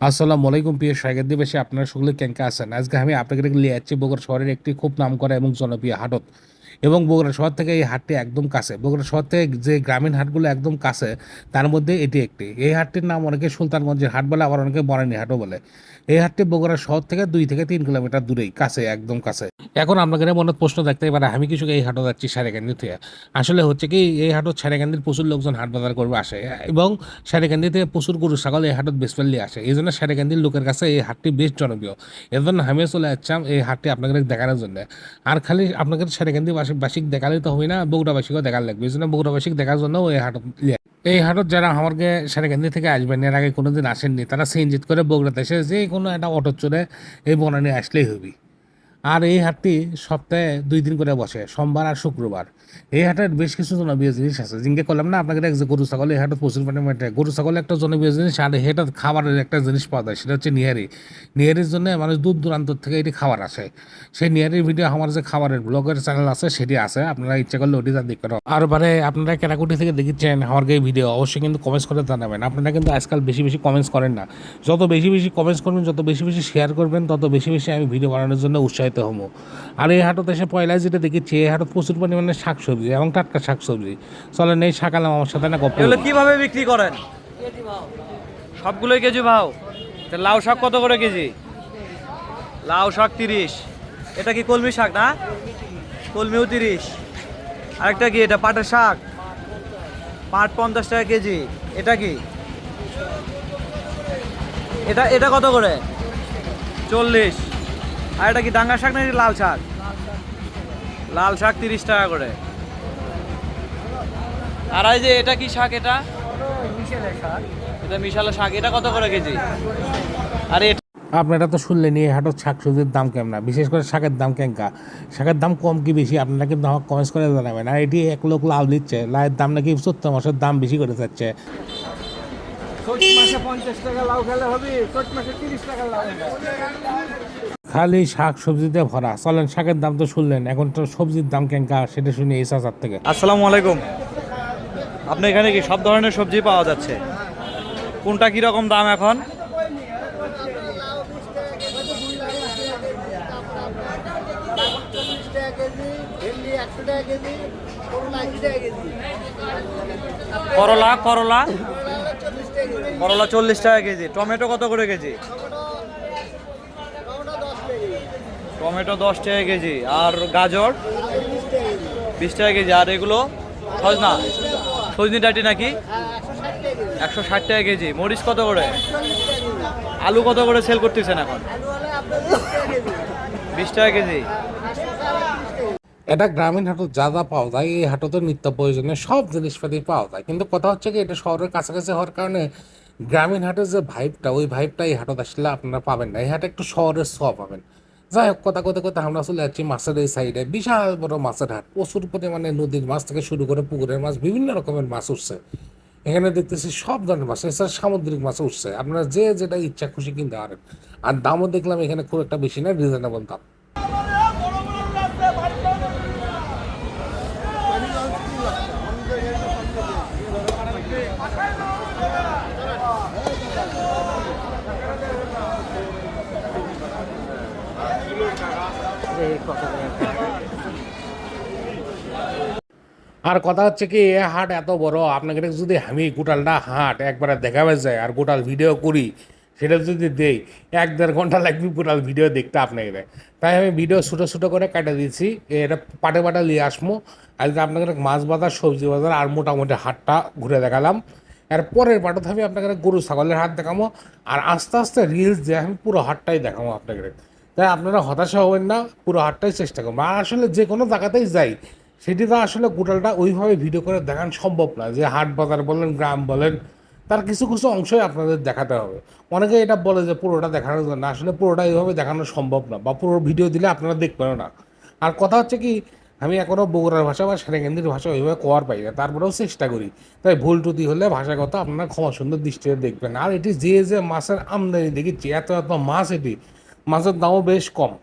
আসসালামু আলাইকুম প্রিয় সাগর দিবসে আপনারা সকলে কেঙ্কা আছেন? আজকে আমি আপনাদের নিয়ে যাচ্ছি বগুড়া শহরের একটি খুব নামকরা এবং জনপ্রিয় হাটত। এবং বগুড়া শহর থেকে এই হাটটি একদম কাছে। বগুড়া শহর থেকে যে গ্রামীণ হাটগুলো একদম কাছে, তার মধ্যে এটি একটি। এই হাটটির নাম অনেকে সুলতানগঞ্জের হাট বলে, আবার অনেকে বনানী হাটও বলে। এই হাটটি বগুড়া শহর থেকে দুই থেকে তিন কিলোমিটার দূরেই, কাছে, একদম কাছে। এখন আপনাদের মনে প্রশ্ন থাকতে পারে, আমি কিছু এই হাটও যাচ্ছি সারেকান্দি থেকে। আসলে হচ্ছে কি, এই হাটত সারেকান্দির প্রচুর লোকজন হাট বাজার করবে, আসে। এবং সারেকান্দি থেকে প্রচুর গরু, ছাগল এই হাটত বেশ ফেললে আসে। এই জন্য সারেকান্দির লোকের কাছে এই হাটটি বেশ জনপ্রিয়। এর জন্য আমি চলে যাচ্ছিলাম এই হাটটি আপনাদের দেখানোর জন্য। আর খালি আপনাদের সারেকান্দি বাসিক দেখালে তো হবে না বগুড়াবাসীকেও দেখার লাগবে। এই জন্য বগুড়াবাসিক দেখার জন্য ওই হাটত এই হাটত যারা আমাকে সারেকান্দি থেকে আসবেন এর আগে কোনোদিন আসেননি, তারা সিনজিত করে বগুড়াতে এসে যে কোনো একটা অটো চড়ে এই বনানি আসলেই হবি। আর এই হাটটি সপ্তাহে দুই দিন করে বসে, সোমবার আর শুক্রবার। এই হাটের বেশ কিছু জনপ্রিয় জিনিস আছে। জিঙ্কে করলাম না, আপনাকে এক যে গরু, ছাগল, এই হাটে প্রচুর পরিমাণে গরু, ছাগল একটা জনপ্রিয় জিনিস, আর এটা খাবারের একটা জিনিস পাওয়া যায়, সেটা হচ্ছে নিহারি। নিহারির জন্য মানুষ দূর দূরান্ত থেকে এটি খাবার আসে। সেই নিহারির ভিডিও আমার যে খাবারের ব্লগের চ্যানেল আছে, সেটি আছে। আপনারা ইচ্ছা করলে ওটি তার দেখতে পারেন। আর বারে আপনারা কেনাকুটি থেকে দেখেছেন আমার এই ভিডিও, অবশ্যই কিন্তু কমেন্টস করে জানাবেন। আপনারা কিন্তু আজকাল বেশি বেশি কমেন্টস করেন না। যত বেশি বেশি কমেন্টস করবেন, যত বেশি বেশি শেয়ার করবেন, তত বেশি বেশি আমি ভিডিও বানানোর জন্য উৎসাহিত হব আর এই হাটত এসে পয়লা যেটা দেখেছি এই হাটত প্রচুর পরিমাণে শাকসবজি এবং টাটকা শাকসবজি। চলেন এই শাকালাম আমার সাথে না গপ্প এগুলো। কীভাবে বিক্রি করেন? সবগুলোই কেজি ভাও। লাউ শাক কত করে কেজি? লাউ শাক তিরিশ। এটা কি কলমি শাক না? কলমিও তিরিশ। আরেকটা কি এটা পাটের শাক? পাট পঞ্চাশ টাকা কেজি। এটা কি? এটা এটা কত করে? চল্লিশ। আর এটা কি ডাঙ্গা শাক নাকি লাল শাক? লাল শাক তিরিশ টাকা করে। আর এই যে এটা কি শাক এটা? এটা মিশালো শাক। এটা কত করে কেজি? আর এটা আপনারা তো শুনলেন এই হাটত শাকসবজির দাম কেমন না? বিশেষ করে শাকের দাম কেঙ্কা। শাকের দাম কম কি বেশি? আপনারা কিন্তু আমাকে কমেন্টস করে জানাবেন। আর এটি এক লোক লাউ দিচ্ছে। লাউয়ের দাম নাকি সত্তর মাসের দাম বেশি করে যাচ্ছে। মাসে পঞ্চাশ টাকা লাউ খেলে হবে মাসে তিরিশ টাকা লাউ খালি শাক সবজিতে ভরা। চলেন, শাকের দাম তো শুনলেন, এখন তো সবজির দাম কেঙ্কা, সেটা শুনে এই চাচার থেকে। আসসালামু আলাইকুম। আপনার এখানে কি সব ধরনের সবজি পাওয়া যাচ্ছে? কোনটা কি রকম দাম এখন? করলা করলা। করলা চল্লিশ টাকা কেজি। টমেটো কত করে কেজি টমেটো দশ টাকা কেজি টমেটো দশ টাকা কেজি, আর গাজর বিশ টাকা কেজি, আর এগুলো সজনা, সজনি ডাটি নাকি? একশো ষাট টাকা কেজি, মরিচ কত করে? আলু কত করে সেল করতেছেন এখন? বিশ টাকা কেজি। এটা গ্রামীণ হাটত যা যা পাওয়া যায়, এই হাটতে নিত্য প্রয়োজনীয় সব জিনিসপাতি পাওয়া যায়। কিন্তু কথা হচ্ছে কি, এটা শহরের কাছাকাছি হওয়ার কারণে গ্রামীণ হাটের যে ভাইবটা ওই ভাইবটা এই হাটত আসলে আপনারা পাবেন না। এই হাটে একটু শহরের ছোঁয়া পাবেন। যাই হোক, কথা কথা কথা আমরা চলে যাচ্ছি মাছের এই সাইডে বিশাল বড় মাছের হাট। প্রচুর পরিমাণে নদীর মাছ থেকে শুরু করে পুকুরের মাছ, বিভিন্ন রকমের মাছ উঠছে। এখানে দেখতেছি সব ধরনের মাছ, এছাড়া সামুদ্রিক মাছ উঠছে। আপনারা যে যেটা ইচ্ছা খুশি কিনতে পারেন। আর দামও দেখলাম এখানে খুব একটা বেশি না রিজনেবল দাম। আর কথা হচ্ছে কি, এ হাট এত বড়, আপনাকে যদি আমি গোটালটা হাট একবারে দেখাবে যায় আর গোটাল ভিডিও করি, সেটা যদি দেই, এক দেড় ঘণ্টা লাগবে গোটাল ভিডিও দেখতে আপনাকে তাই আমি ভিডিও ছোটো ছোটো করে কাটে দিয়েছি, এটা পাটে পাটে নিয়ে আসব। আজকে আপনাকে মাছ বাজার, সবজি বাজার, আর মোটামুটি হাটটা ঘুরে দেখালাম। আর পরের পাটত আমি আপনাকে গরু, ছাগলের হাট দেখাবো। আর আস্তে আস্তে রিলস দিয়ে আমি পুরো হাটটাই দেখাবো আপনাকে। তাই আপনারা হতাশা হবেন না, পুরো হাটটাই চেষ্টা করবেন। আর আসলে যে কোনো জায়গাতেই যাই, সেটি তো আসলে গোটালটা ওইভাবে ভিডিও করে দেখানো সম্ভব না। যে হাট বাজার বলেন, গ্রাম বলেন, তার কিছু কিছু অংশই আপনাদের দেখাতে হবে। অনেকে এটা বলে যে পুরোটা দেখানোর জন্য। আসলে পুরোটা এইভাবে দেখানো সম্ভব না বা পুরো ভিডিও দিলে আপনারা দেখবেন না। আর কথা হচ্ছে কি, আমি এখনও বগুড়ার ভাষা বা সেরেকেন্দির ভাষা ওইভাবে কওয়ার পাই না। তারপরেও চেষ্টা করি। তাই ভুল টুতি হলে ভাষাগত আপনারা ক্ষমা সুন্দর দৃষ্টিতে দেখবেন। আর এটি যে যে মাছের আমদানি দেখেছি, এত এত মাছ এটি মাছের দামও বেশ কম।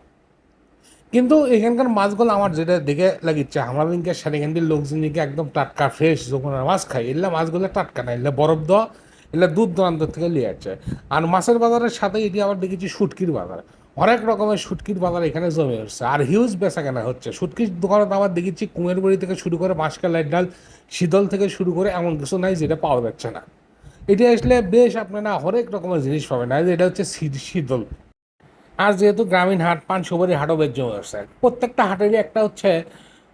কিন্তু এখানকার মাছগুলো আমার যেটা দেখে লাগিচ্ছে সারিকান্দির লোকজন দিকে একদম টাটকা ফ্রেশ যখন মাছ খাই এলে মাছগুলো টাটকা না এলে বরফ দেওয়া, এগুলো দূর দূরান্ত থেকে নিয়ে যাচ্ছে আর মাছের বাজারের সাথে এটি আবার দেখেছি শুটকির বাজার। অনেক রকমের শুটকির বাজার এখানে জমে উঠছে আর হিউজ বেচা কেনা হচ্ছে। শুটকির দোকানে আবার দেখেছি কুমের বাড়ি থেকে শুরু করে মাসকালাই ডাল, শীতল থেকে শুরু করে এমন কিছু নাই যেটা পাওয়া যাচ্ছে না। এটা আসলে বেশ আপনারা হরেক রকমের জিনিস পাবেন। এটা হচ্ছে শীত- শীতল। আর যেহেতু গ্রামীণ হাট, পান সুপারি হাটও জমে আসছে প্রত্যেকটা হাটেরই একটা হচ্ছে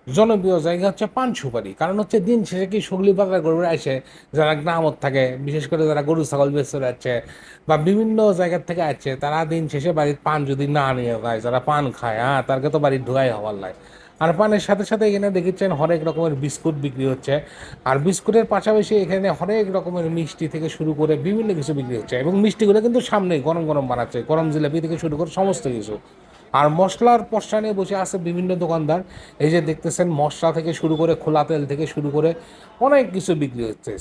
জনপ্রিয় জায়গা হচ্ছে পান সুপারি। কারণ হচ্ছে দিন শেষে কি সুগলি পাতার গরুরা আসে যারা গ্রামত থাকে, বিশেষ করে যারা গরু, ছাগল বেচতে যাচ্ছে বা বিভিন্ন জায়গার থেকে আসছে, তারা দিন শেষে বাড়ির পান যদি না নিয়ে যায়, যারা পান খায় হ্যাঁ তারকে তো বাড়ির ঢুকাই হওয়ার লাগে। আর পানের সাথে সাথে এখানে দেখেছেন হরেক রকমের বিস্কুট বিক্রি হচ্ছে। আর বিস্কুটের পাশাপাশি এখানে হরেক রকমের মিষ্টি থেকে শুরু করে বিভিন্ন কিছু বিক্রি হচ্ছে এবং মিষ্টিগুলো কিন্তু সামনেই গরম গরম বানাচ্ছে গরম জিলাপি থেকে শুরু করে সমস্ত কিছু। আর মশলার পশ্চা নিয়ে বসে আছে বিভিন্ন দোকানদার। এই যে দেখতেছেন মশলা থেকে শুরু করে খোলা তেল থেকে শুরু করে অনেক কিছু বিক্রি হচ্ছে।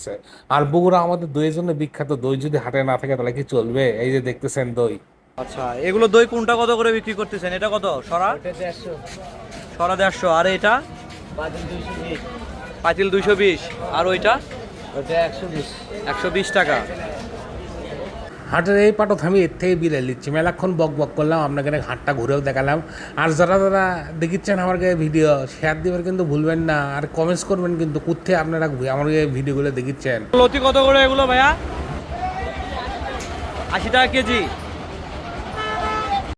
আর বগুড়া আমাদের দইয়ের জন্য বিখ্যাত দই যদি হাটে না থাকে তাহলে কি চলবে? এই যে দেখতেছেন দই। আচ্ছা এগুলো দই কোনটা কত করে বিক্রি করতেছেন? এটা কত? সরা? সরা দেড়শো আর এটা? পাতিল দুইশো বিশ। আর ওইটা? একশো বিশ। একশো বিশ টাকা। হাটের এই পাটত আমি এর থেকে বিদায় নিচ্ছি। মেলাক্ষণ বক বক করলাম আপনাকে হাটটা ঘুরেও দেখালাম। আর যারা যারা দেখিচ্ছেন আমার কাছে ভিডিও শেয়ার দিবেন কিন্তু ভুলবেন না। আর কমেন্টস করবেন কিন্তু কোথায় আপনারা আমার এই ভিডিওগুলো দেখিচ্ছেন লতি কত করে এগুলো ভাইয়া? আশি টাকা কেজি।